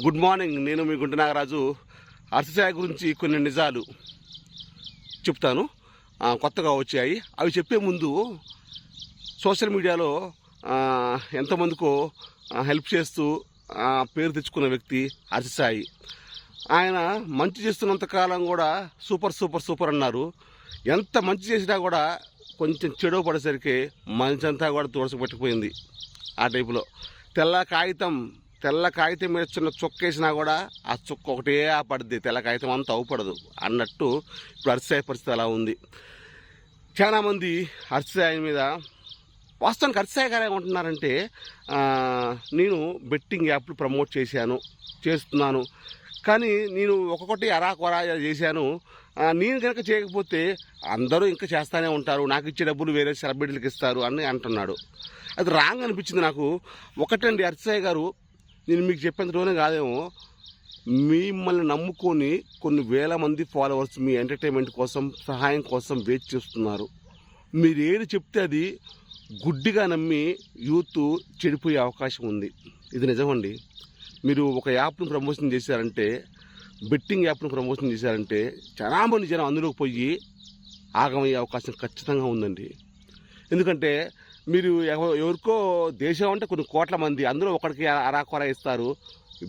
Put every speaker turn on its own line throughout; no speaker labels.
Good morning. నేను మీ గుంట నాగరాజు. అర్థసాయ గురించి కొన్ని నిజాలు చెప్తాను. కొత్తగా వచ్చాయి. అవి చెప్పే ముందు సోషల్ మీడియాలో ఎంతమందికో హెల్ప్ చేస్తూ పేరు తెచ్చుకున్న వ్యక్తి అర్జసాయి ఆయన మంచి చేస్తున్నంత కాలం కూడా సూపర్ సూపర్ సూపర్ అన్నారు. ఎంత మంచి చేసినా కూడా కొంచెం చెడు పడేసరికి మంచంతా అంతా కూడా తుడసపెట్టుకుపోయింది ఆ టైపులో. తెల్ల కాగితం తెల్ల కాగితం మీద చిన్న చుక్క వేసినా కూడా ఆ చుక్క ఒకటే ఆ పడుద్ది తెల్ల కాగితం అంతా అవుపడదు. అన్నట్టు ఇప్పుడు అరిసాయి పరిస్థితి అలా ఉంది. చాలామంది అరిసాయి మీద వాస్తవానికి అరిసాయి గారు ఏమంటున్నారంటే నేను బెట్టింగ్ యాప్లు ప్రమోట్ చేశాను చేస్తున్నాను. కానీ నేను ఒక్కొక్కటి అరాకొరా చేశాను. నేను కనుక చేయకపోతే అందరూ ఇంకా చేస్తానే ఉంటారు. నాకు ఇచ్చే డబ్బులు వేరే సెలబ్రిటీలకు ఇస్తారు అని అంటున్నాడు. అది రాంగ్ అనిపించింది నాకు. ఒకటండి అర్చయ్య గారు నేను మీకు చెప్పేంతలోనే కాదేమో మిమ్మల్ని నమ్ముకొని కొన్ని వేల మంది ఫాలోవర్స్ మీ ఎంటర్టైన్మెంట్ కోసం సహాయం కోసం వెయిట్ చేస్తున్నారు. మీరు ఏది చెప్తే అది గుడ్డిగా నమ్మి యూత్ చెడిపోయే అవకాశం ఉంది. ఇది నిజమండి. మీరు ఒక యాప్ను ప్రమోషన్ చేశారంటే బెట్టింగ్ యాప్ను ప్రమోషన్ చేశారంటే చాలామంది జనం అందులోకి పోయి ఆగమయ్యే అవకాశం ఖచ్చితంగా ఉందండి. ఎందుకంటే మీరు ఎవ- ఎవరికో దేశం అంటే కొన్ని కోట్ల మంది అందులో ఒకరికి అరాకొర ఇస్తారు.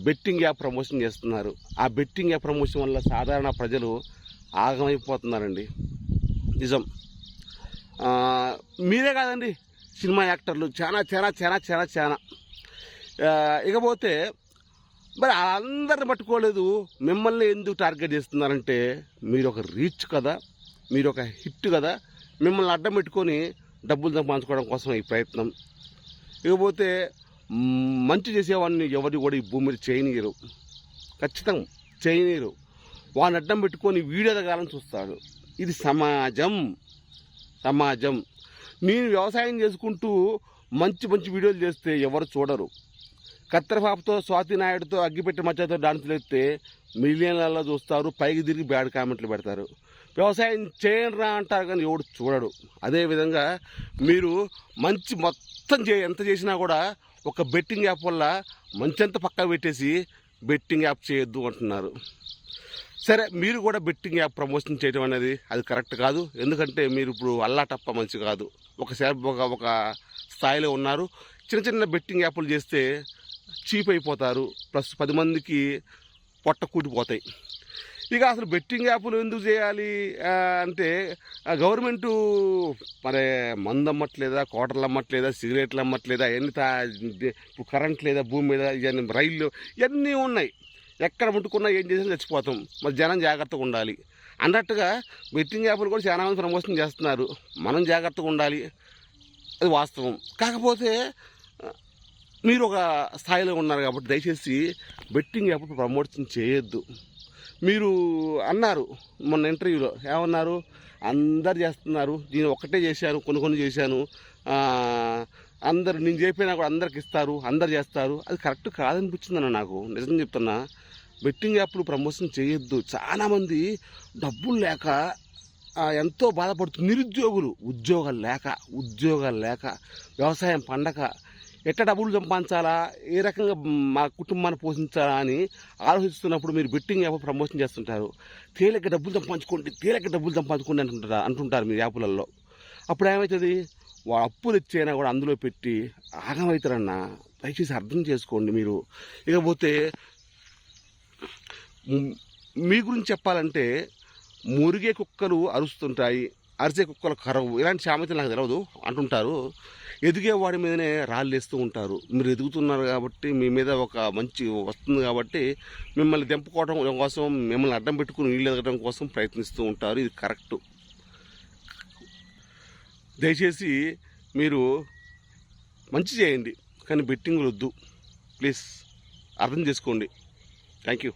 బెట్టింగ్ యాప్ ప్రమోషన్ చేస్తున్నారు. ఆ బెట్టింగ్ యాప్ ప్రమోషన్ వల్ల సాధారణ ప్రజలు ఆగమైపోతున్నారండి. నిజం. మీరే కాదండి సినిమా యాక్టర్లు. చాలా చాలా చాలా చాలా చాలా. ఇకపోతే మరి అందరిని పట్టుకోలేదు. మిమ్మల్ని ఎందుకు టార్గెట్ చేస్తున్నారంటే మీరు ఒక రీచ్ కదా మీరు ఒక హిట్ కదా. మిమ్మల్ని అడ్డం పెట్టుకొని డబ్బులు సంపాదించుకోవడం కోసం ఈ ప్రయత్నం. ఇకపోతే మంచి చేసేవాడిని ఎవరు కూడా ఈ భూమి మీద చేయనీయరు ఖచ్చితంగా చేయనీయరు వాడిని అడ్డం పెట్టుకొని వీడెదగాలని చూస్తాడు ఇది సమాజం. సమాజం. నేను వ్యవసాయం చేసుకుంటూ మంచి మంచి వీడియోలు చేస్తే ఎవరు చూడరు. కత్తెరపాపతో స్వాతి నాయుడుతో అగ్గిపెట్టి మధ్యతో డాన్సులు ఎత్తే మిలియన్లలో చూస్తారు పైకి తిరిగి బ్యాడ్ కామెంట్లు పెడతారు. వ్యవసాయం చేయరా అంటారు కానీ ఎవడు చూడడు. అదేవిధంగా మీరు మంచి మొత్తం చే ఎంత చేసినా కూడా ఒక బెట్టింగ్ యాప్ వల్ల మంచంతా పక్క పెట్టేసి బెట్టింగ్ యాప్ చేయొద్దు అంటున్నారు. సరే మీరు కూడా బెట్టింగ్ యాప్ ప్రమోషన్ చేయడం అనేది అది కరెక్ట్ కాదు. ఎందుకంటే మీరు ఇప్పుడు అల్లాటప్ప మంచి కాదు. ఒక సేపు ఒక ఒక స్థాయిలో ఉన్నారు. చిన్న చిన్న బెట్టింగ్ యాప్లు చేస్తే చీప్ అయిపోతారు. ప్లస్ పది మందికి పొట్ట కూటిపోతాయి ఇక అసలు బెట్టింగ్ యాప్లు ఎందుకు చేయాలి? అంటే గవర్నమెంటు మరి మందు అమ్మట్లేదా కోటర్లు అమ్మట్లేదా సిగరెట్లు అమ్మట్లేదా ఎన్ని తా ఇప్పుడు కరెంట్ లేదా భూమి మీద ఇవన్నీ రైళ్ళు ఇవన్నీ ఉన్నాయి. ఎక్కడ ముట్టుకున్నా ఏం చేసినా చచ్చిపోతాం. మరి జనం జాగ్రత్తగా ఉండాలి. అన్నట్టుగా బెట్టింగ్ యాప్లు కూడా చాలా మంది ప్రమోషన్ చేస్తున్నారు. మనం జాగ్రత్తగా ఉండాలి. అది వాస్తవం. కాకపోతే మీరు ఒక స్థాయిలో ఉన్నారు కాబట్టి దయచేసి బెట్టింగ్ యాప్ ప్రమోషన్ చేయొద్దు. మీరు అన్నారు మొన్న ఇంటర్వ్యూలో. ఏమన్నారు? అందరు చేస్తున్నారు. నేను ఒక్కటే చేశాను కొన్ని కొన్ని చేశాను. అందరు నేను చెప్పినా కూడా అందరికి ఇస్తారు అందరు చేస్తారు. అది కరెక్ట్ కాదనిపించిందన్న నాకు. నిజం చెప్తున్నా బెట్టింగ్ యాప్లు ప్రమోషన్ చేయొద్దు. చాలామంది డబ్బులు లేక ఎంతో బాధపడుతుంది నిరుద్యోగులు. ఉద్యోగాలు లేక ఉద్యోగాలు లేక వ్యవసాయం పండక ఎట్ట డబ్బులు సంపాదించాలా? ఏ రకంగా మా కుటుంబాన్ని పోషించాలా అని ఆలోచిస్తున్నప్పుడు మీరు బెట్టింగ్ యాప్ ప్రమోషన్ చేస్తుంటారు. తేలిక డబ్బులు సంపాదించుకోండి తేలిక డబ్బులు సంపాదించుకోండి అంటుంటారు? అంటుంటారు మీ యాపులలో. అప్పుడు ఏమవుతుంది వాళ్ళ అప్పులు ఇచ్చైనా కూడా అందులో పెట్టి ఆగమవుతారన్నా. దయచేసి అర్థం చేసుకోండి మీరు. ఇకపోతే మీ గురించి చెప్పాలంటే మురిగే కుక్కలు అరుస్తుంటాయి. అరిసే కుక్కలు కరవు ఇలాంటి సామెతలు నాకు తెలియదు అంటుంటారు. ఎదిగే వాడి మీదనే రాళ్ళు వేస్తూ ఉంటారు. మీరు ఎదుగుతున్నారు కాబట్టి మీ మీద ఒక మంచి వస్తుంది కాబట్టి మిమ్మల్ని దెంపుకోవడం కోసం మిమ్మల్ని అడ్డం పెట్టుకుని నీళ్ళు ఎదగడం కోసం ప్రయత్నిస్తూ ఉంటారు. ఇది కరెక్టు. దయచేసి మీరు మంచి చేయండి కానీ బెట్టింగ్లు వద్దు. ప్లీజ్ అర్థం చేసుకోండి. Thank you.